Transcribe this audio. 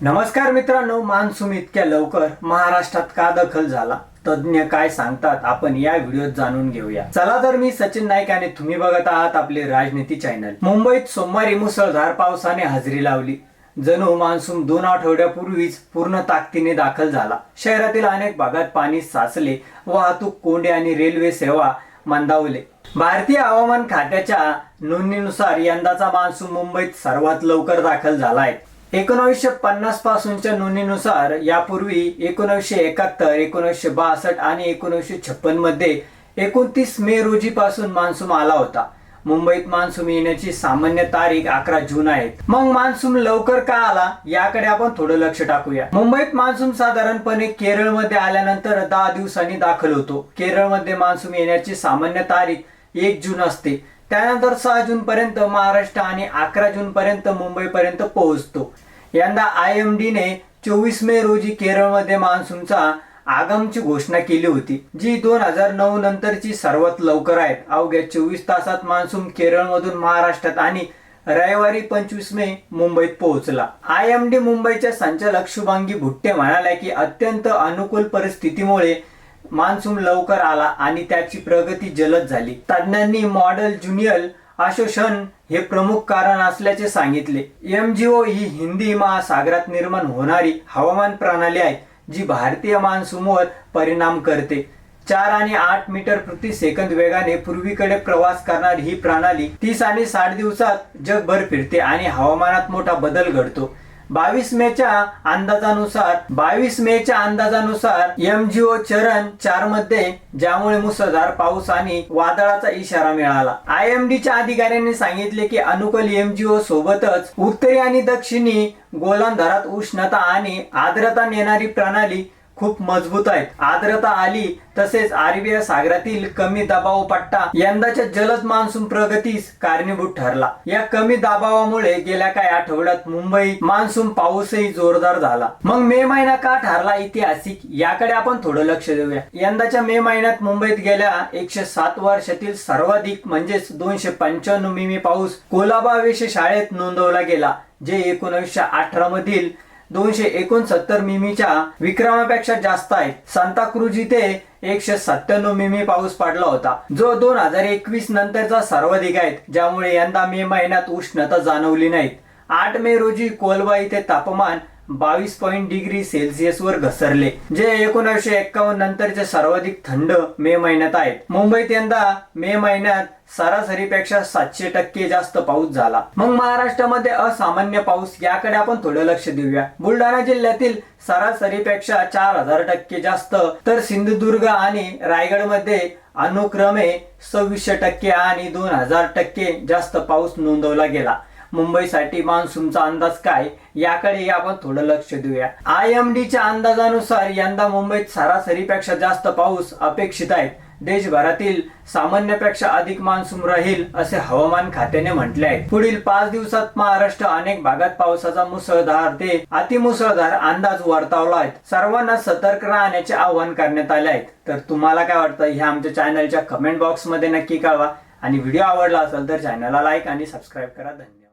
नमस्कार मित्रांनो मान्सून इतक्या लवकर महाराष्ट्रात का दखल झाला? तज्ज्ञ काय सांगतात? आपण या व्हिडिओत जाणून घेऊया. चला तर मी सचिन नाईक आणि तुम्ही बघत आहात आपले राजनीती चॅनल. मुंबईत सोमवारी मुसळधार पावसाने हजेरी लावली. जणू मान्सून दोन आठवड्यापूर्वीच पूर्ण ताकदीने दाखल झाला. शहरातील अनेक भागात पाणी साचले वाहतूक कोंडे आणि रेल्वे सेवा मंदावले. भारतीय हवामान खात्याच्या नोंदणीनुसार यंदाचा मान्सून मुंबईत सर्वात लवकर दाखल झालाय एकोणीसशे पन्नास पासूनच्या नोंदीनुसार यापूर्वी एकोणीसशे एकाहत्तर एकोणीसशे बासष्ट आणि एकोणीसशे छप्पनमध्ये एकोणतीस मे रोजी पासून मान्सून आला होता. मुंबईत मान्सून येण्याची सामान्य तारीख अकरा जून आहे. मग मान्सून लवकर का आला? याकडे आपण थोडं लक्ष टाकूया. मुंबईत मान्सून साधारणपणे केरळमध्ये आल्यानंतर दहा दिवसांनी दाखल होतो. केरळमध्ये मान्सून येण्याची सामान्य तारीख एक जून असते. त्यानंतर सहा जून पर्यंत महाराष्ट्र आणि अकरा जून पर्यंत मुंबई पर्यंत पोहोचतो. यंदा आय एम डी ने चोवीस मे रोजी केरळमध्ये मान्सूनचा आगमची घोषणा केली होती जी दोन हजार नऊ नंतरची सर्वात लवकर आहेत अवघ्या चोवीस तासात मान्सून केरळमधून महाराष्ट्रात आणि रविवारी पंचवीस मे मुंबईत पोहोचला. आय एम डी मुंबईच्या संचालक शुभांगी भुट्टे म्हणाल्या की अत्यंत अनुकूल परिस्थितीमुळे मान्सून लवकर आला आणि त्याची प्रगती जलद झाली. तज्ज्ञांनी मॉडेल ज्युनियल आशोषण हे प्रमुख कारण असल्याचे सांगितले. एमजीओ ही हिंदी महासागरात निर्माण होणारी हवामान प्रणाली आहे जी भारतीय मान्सूनवर परिणाम करते. चार आणि आठ मीटर प्रति सेकंद वेगाने पूर्वीकडे प्रवास करणारी ही प्रणाली तीस आणि साठ दिवसात जगभर फिरते आणि हवामानात मोठा बदल घडतो. बावीस मेच्या अंदाजानुसार बावीस मेच्या अंदाजानुसार एमजीओ चरण चारमध्ये ज्यामुळे मुसळधार पाऊस आणि वादळाचा इशारा मिळाला. आय एम च्या अधिकाऱ्यांनी सांगितले की अनुकूल एमजीओ सोबतच उत्तरी आणि दक्षिणी गोलांधारात उष्णता आणि आर्द्रता नेणारी प्रणाली खूप मजबूत आहेत. आर्द्रता आली तसेच आरबीआय सागरातील कमी दबाव पट्टा यंदाच्या जलद मान्सून प्रगतीस कारणीभूत ठरला. या कमी दाबावामुळे गेल्या काही आठवड्यात मुंबई मान्सून पाऊसही जोरदार झाला. मग मे महिना का ठरला ऐतिहासिक? याकडे आपण थोडं लक्ष देऊया. यंदाच्या मे महिन्यात मुंबईत गेल्या एकशे सात वर्षातील सर्वाधिक म्हणजेच दोनशे पंच्याण्णव मिमी पाऊस कोलाबा शाळेत नोंदवला गेला जे एकोणीसशे अठरा मधील दोनशे एकोणसत्तर मिमीच्या विक्रमापेक्षा जास्त आहे. सांताक्रुज इथे एकशे सत्त्याण्णव मिमी पाऊस पडला होता. जो दोन हजार एकवीस नंतरचा सर्वाधिक आहे. ज्यामुळे यंदा मे महिन्यात उष्णता जाणवली नाही आठ मे रोजी कोलवा इथे तापमान बावीस पॉईंट डिग्री सेल्सिअस वर घसरले जे एकोणीसशे एक्कावन्न नंतरचे सर्वाधिक थंड मे महिन्यात आहेत. मुंबईत यंदा मे महिन्यात सरासरीपेक्षा सातशे टक्के जास्त पाऊस झाला. मग महाराष्ट्रामध्ये असामान्य पाऊस याकडे आपण थोडं लक्ष देऊया. बुलढाणा जिल्ह्यातील सरासरीपेक्षा चार हजार टक्के जास्त तर सिंधुदुर्ग आणि रायगडमध्ये अनुक्रमे सव्वीसशे टक्के आणि दोन हजार टक्के जास्त पाऊस नोंदवला गेला. मुंबईसाठी मान्सूनचा अंदाज काय याकडे आपण थोडं लक्ष देऊया. आय एम च्या अंदाजानुसार यंदा मुंबईत सरासरीपेक्षा जास्त पाऊस अपेक्षित आहे देशभरातील सामान्यपेक्षा अधिक मान्सून राहील असे हवामान खात्याने म्हटले आहे. पुढील पाच दिवसात महाराष्ट्र अनेक भागात पावसाचा मुसळधार ते अतिमुसळधार अंदाज वर्तवला आहे. सर्वांना सतर्क राहण्याचे आवाहन करण्यात आले आहे. तर तुम्हाला काय वाटतं? हे आमच्या चॅनलच्या कमेंट बॉक्समध्ये नक्की कळवा. आणि व्हिडिओ आवडला असेल तर चॅनलला लाईक आणि सबस्क्राईब करा. धन्यवाद.